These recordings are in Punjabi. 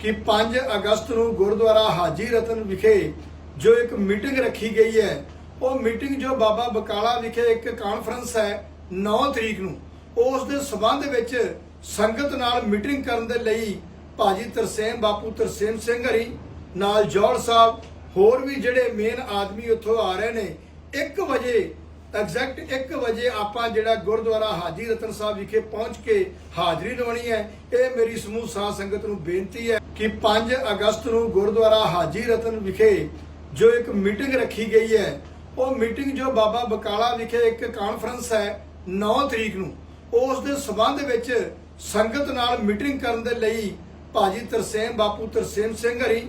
ਕਿ 5 ਅਗਸਤ ਨੂੰ ਗੁਰਦੁਆਰਾ ਹਾਜੀ ਰਤਨ ਵਿਖੇ ਜੋ ਇੱਕ ਮੀਟਿੰਗ ਰੱਖੀ ਗਈ ਹੈ, ਉਹ ਮੀਟਿੰਗ ਜੋ ਬਾਬਾ ਬਕਾਲਾ ਵਿਖੇ ਇੱਕ ਕਾਨਫਰੰਸ ਹੈ 9 ਤਰੀਕ ਨੂੰ, ਉਸ ਦੇ ਸਬੰਧ ਵਿੱਚ ਸੰਗਤ ਨਾਲ ਮੀਟਿੰਗ ਕਰਨ ਦੇ ਲਈ ਭਾਜੀ ਤਰਸੇਮ ਬਾਪੂ ਤਰਸੇਮ ਸਿੰਘ ਹਰੀ, ਨਾਲ ਜੌੜ ਸਾਹਿਬ, ਹੋਰ ਵੀ ਜਿਹੜੇ ਮੇਨ ਆਦਮੀ ਉੱਥੋਂ ਆ ਰਹੇ ਨੇ 1 ਵਜੇ ਐਗਜ਼ੈਕਟ 1 ਵਜੇ ਆਪਾਂ ਜਿਹੜਾ ਗੁਰਦੁਆਰਾ ਹਾਜੀ ਰਤਨ ਸਾਹਿਬ ਵਿਖੇ ਪਹੁੰਚ ਕੇ ਹਾਜ਼ਰੀ ਲਵਾਉਣੀ ਹੈ। ਇਹ ਮੇਰੀ ਸਮੂਹ ਸਾਧ ਸੰਗਤ ਨੂੰ ਬੇਨਤੀ ਹੈ ਕਿ 5 ਅਗਸਤ ਨੂੰ ਗੁਰਦੁਆਰਾ ਹਾਜੀ ਰਤਨ ਵਿਖੇ ਜੋ ਇੱਕ ਮੀਟਿੰਗ ਰੱਖੀ ਗਈ ਹੈ, ਉਹ ਮੀਟਿੰਗ ਜੋ ਬਾਬਾ ਬਕਾਲਾ ਵਿਖੇ ਇੱਕ ਕਾਨਫਰੰਸ ਹੈ 9 ਤਰੀਕ ਨੂੰ, ਉਸ ਦੇ ਸਬੰਧ ਵਿੱਚ ਸੰਗਤ ਨਾਲ ਮੀਟਿੰਗ ਕਰਨ ਦੇ ਲਈ ਭਾਜੀ ਤਰਸੇਮ ਬਾਪੂ ਤਰਸੇਮ ਸਿੰਘ ਹਰੀ,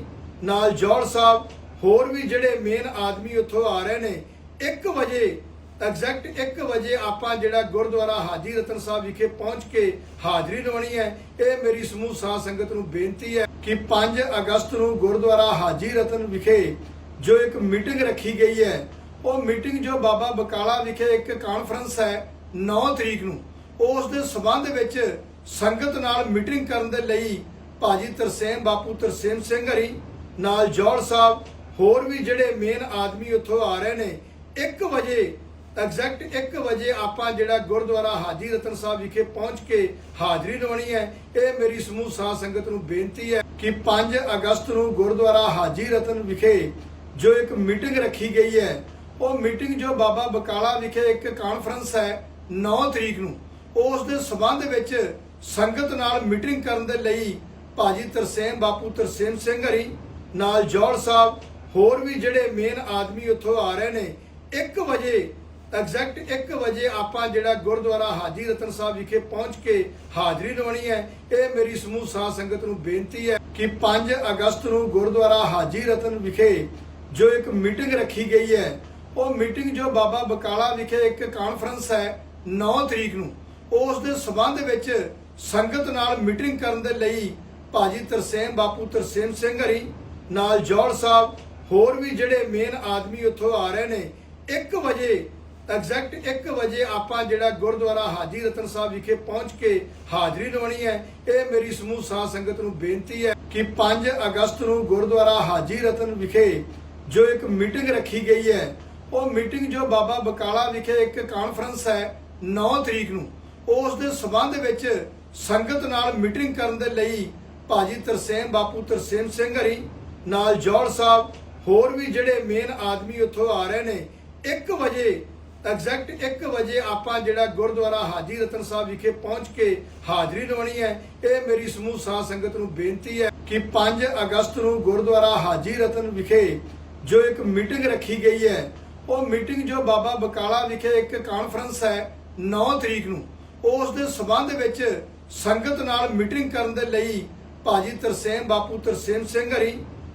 ਨਾਲ ਜੋੜ ਸਾਹਿਬ, ਹੋਰ ਵੀ ਜਿਹੜੇ ਮੇਨ ਆਦਮੀ ਉੱਥੋਂ ਆ ਰਹੇ ਨੇ 1 ਵਜੇ ਐਗਜ਼ੈਕਟ 1 ਵਜੇ ਆਪਾਂ ਜਿਹੜਾ ਗੁਰਦੁਆਰਾ ਹਾਜੀ ਰਤਨ ਸਾਹਿਬ ਵਿਖੇ ਪਹੁੰਚ ਕੇ ਹਾਜ਼ਰੀ ਲਵਾਉਣੀ ਹੈ, ਇਹ ਮੇਰੀ ਸਮੂਹ ਸਾਧ ਸੰਗਤ ਨੂੰ ਬੇਨਤੀ ਹੈ ਕਿ 5 ਅਗਸਤ ਨੂੰ ਗੁਰਦੁਆਰਾ ਹਾਜੀ ਰਤਨ ਵਿਖੇ ਜੋ ਇੱਕ ਮੀਟਿੰਗ ਰੱਖੀ ਗਈ ਹੈ, ਉਹ ਮੀਟਿੰਗ ਜੋ ਬਾਬਾ ਬਕਾਲਾ ਵਿਖੇ ਇੱਕ ਕਾਨਫਰੰਸ ਹੈ 9 ਤਰੀਕ ਨੂੰ, ਉਸ ਦੇ ਸਬੰਧ ਵਿੱਚ ਸੰਗਤ ਨਾਲ ਮੀਟਿੰਗ ਕਰਨ ਦੇ ਲਈ ਭਾਜੀ ਤਰਸੇਮ ਬਾਪੂ ਤਰਸੇਮ ਸਿੰਘ ਹਰੀ, ਨਾਲ ਜੋੜ ਸਾਹਿਬ, ਹੋਰ ਵੀ ਜਿਹੜੇ ਮੇਨ ਆਦਮੀ ਉੱਥੋਂ ਆ ਰਹੇ ਨੇ 1 ਵਜੇ ਐਗਜ਼ੈਕਟ 1 ਵਜੇ ਆਪਾਂ ਜਿਹੜਾ ਗੁਰਦੁਆਰਾ ਹਾਜੀ ਰਤਨ ਸਾਹਿਬ ਵਿਖੇ ਪਹੁੰਚ ਕੇ ਹਾਜ਼ਰੀ ਲਵਾਉਣੀ ਹੈ। ਇਹ ਮੇਰੀ ਸਮੂਹ ਸਾਧ ਸੰਗਤ ਨੂੰ ਬੇਨਤੀ ਹੈ ਕਿ 5 ਅਗਸਤ ਨੂੰ ਗੁਰਦੁਆਰਾ ਹਾਜੀ ਰਤਨ ਵਿਖੇ ਜੋ ਇੱਕ ਮੀਟਿੰਗ ਰੱਖੀ ਗਈ ਹੈ, ਉਹ ਮੀਟਿੰਗ ਜੋ ਬਾਬਾ ਬਕਾਲਾ ਵਿਖੇ ਇੱਕ ਕਾਨਫਰੰਸ ਹੈ 9 ਤਰੀਕ ਨੂੰ, ਉਸ ਦੇ ਸਬੰਧ ਵਿੱਚ ਸੰਗਤ ਨਾਲ ਮੀਟਿੰਗ ਕਰਨ ਦੇ ਲਈ ਭਾਜੀ ਤਰਸੇਮ ਬਾਪੂ ਤਰਸੇਮ ਸਿੰਘ ਹਰੀ, ਨਾਲ ਜੋੜ ਸਾਹਿਬ, ਹੋਰ ਵੀ ਜਿਹੜੇ ਮੇਨ ਆਦਮੀ ਉੱਥੋਂ ਆ ਰਹੇ ਨੇ 1 ਵਜੇ ਐਗਜ਼ੈਕਟ 1 ਵਜੇ ਆਪਾਂ ਜਿਹੜਾ ਗੁਰਦੁਆਰਾ ਹਾਜੀ ਰਤਨ ਸਾਹਿਬ ਵਿਖੇ ਪਹੁੰਚ ਕੇ ਹਾਜ਼ਰੀ ਲਵਾਉਣੀ ਹੈ। ਇਹ ਮੇਰੀ ਸਮੂਹ ਸਾਧ ਸੰਗਤ ਨੂੰ ਬੇਨਤੀ ਹੈ ਕਿ 5 ਅਗਸਤ ਨੂੰ ਗੁਰਦੁਆਰਾ ਹਾਜੀ ਰਤਨ ਵਿਖੇ ਜੋ ਇੱਕ ਮੀਟਿੰਗ ਰੱਖੀ ਗਈ ਹੈ, ਉਹ ਮੀਟਿੰਗ ਜੋ ਬਾਬਾ ਬਕਾਲਾ ਵਿਖੇ ਇੱਕ ਕਾਨਫਰੰਸ ਹੈ 9 ਤਰੀਕ ਨੂੰ, ਉਸ ਦੇ ਸਬੰਧ ਵਿੱਚ ਸੰਗਤ ਨਾਲ ਮੀਟਿੰਗ ਕਰਨ ਦੇ ਲਈ ਭਾਜੀ ਤਰਸੇਮ ਬਾਪੂ ਤਰਸੇਮ ਸਿੰਘ ਹਰੀ, ਨਾਲ ਜੋੜ ਸਾਹਿਬ, ਹੋਰ ਵੀ ਜਿਹੜੇ ਮੇਨ ਆਦਮੀ ਉੱਥੋਂ ਆ ਰਹੇ ਨੇ 1 ਵਜੇ ਐਗਜ਼ੈਕਟ 1 ਵਜੇ ਆਪਾਂ ਜਿਹੜਾ ਗੁਰਦੁਆਰਾ ਹਾਜੀ ਰਤਨ ਸਾਹਿਬ ਵਿਖੇ ਪਹੁੰਚ ਕੇ ਹਾਜ਼ਰੀ ਲਵਾਉਣੀ ਹੈ। ਇਹ ਮੇਰੀ ਸਮੂਹ ਸਾਧ ਸੰਗਤ ਨੂੰ ਬੇਨਤੀ ਹੈ ਕਿ 5 ਅਗਸਤ ਨੂੰ ਗੁਰਦੁਆਰਾ ਹਾਜੀ ਰਤਨ ਵਿਖੇ ਜੋ ਇੱਕ ਮੀਟਿੰਗ ਰੱਖੀ ਗਈ ਹੈ, ਉਹ ਮੀਟਿੰਗ ਜੋ ਬਾਬਾ ਬਕਾਲਾ ਵਿਖੇ ਇੱਕ ਕਾਨਫਰੰਸ ਹੈ 9 ਤਰੀਕ ਨੂੰ, ਉਸ ਦੇ ਸਬੰਧ ਵਿੱਚ ਸੰਗਤ ਨਾਲ ਮੀਟਿੰਗ ਕਰਨ ਦੇ ਲਈ ਭਾਜੀ ਤਰਸੇਮ ਬਾਪੂ ਤਰਸੇਮ ਸਿੰਘ ਹਰੀ, ਨਾਲ ਜੌੜ ਸਾਹਿਬ, ਹੋਰ ਵੀ ਜਿਹੜੇ ਮੇਨ ਆਦਮੀ ਉੱਥੋਂ ਆ ਰਹੇ ਨੇ 1 ਵਜੇ ਐਗਜ਼ੈਕਟ 1 ਵਜੇ ਆਪਾਂ ਜਿਹੜਾ ਗੁਰਦੁਆਰਾ ਹਾਜੀ ਰਤਨ ਸਾਹਿਬ ਵਿਖੇ ਪਹੁੰਚ ਕੇ ਹਾਜ਼ਰੀ ਲਵਾਉਣੀ ਹੈ। ਇਹ ਮੇਰੀ ਸਮੂਹ ਸਾਧ ਸੰਗਤ ਨੂੰ ਬੇਨਤੀ ਹੈ ਕਿ 5 ਅਗਸਤ ਨੂੰ ਗੁਰਦੁਆਰਾ ਹਾਜੀ ਰਤਨ ਵਿਖੇ ਜੋ ਇੱਕ ਮੀਟਿੰਗ ਰੱਖੀ ਗਈ ਹੈ, ਉਹ ਮੀਟਿੰਗ ਜੋ ਬਾਬਾ ਬਕਾਲਾ ਵਿਖੇ ਇੱਕ ਕਾਨਫਰੰਸ ਹੈ 9 ਤਰੀਕ ਨੂੰ, ਉਸ ਦੇ ਸਬੰਧ ਵਿੱਚ ਸੰਗਤ ਨਾਲ ਮੀਟਿੰਗ ਕਰਨ ਦੇ ਲਈ ਭਾਜੀ ਤਰਸੇਮ ਬਾਪੂ ਤਰਸੇਮ ਸਿੰਘ ਹਰੀ,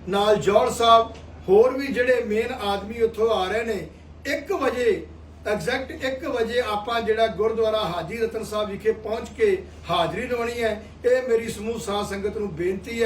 ਨਾਲ ਜੌੜ ਸਾਹਿਬ, ਹੋਰ ਵੀ ਜਿਹੜੇ ਮੇਨ ਆਦਮੀ ਉੱਥੋਂ ਆ ਰਹੇ ਨੇ 1 ਵਜੇ ਐਗਜ਼ੈਕਟ 1 ਵਜੇ ਆਪਾਂ ਜਿਹੜਾ ਗੁਰਦੁਆਰਾ ਹਾਜੀ ਰਤਨ ਸਾਹਿਬ ਵਿਖੇ ਪਹੁੰਚ ਕੇ ਹਾਜ਼ਰੀ ਲਵਾਉਣੀ ਹੈ। ਇਹ ਮੇਰੀ ਸਮੂਹ ਸਾਧ ਸੰਗਤ ਨੂੰ ਬੇਨਤੀ ਹੈ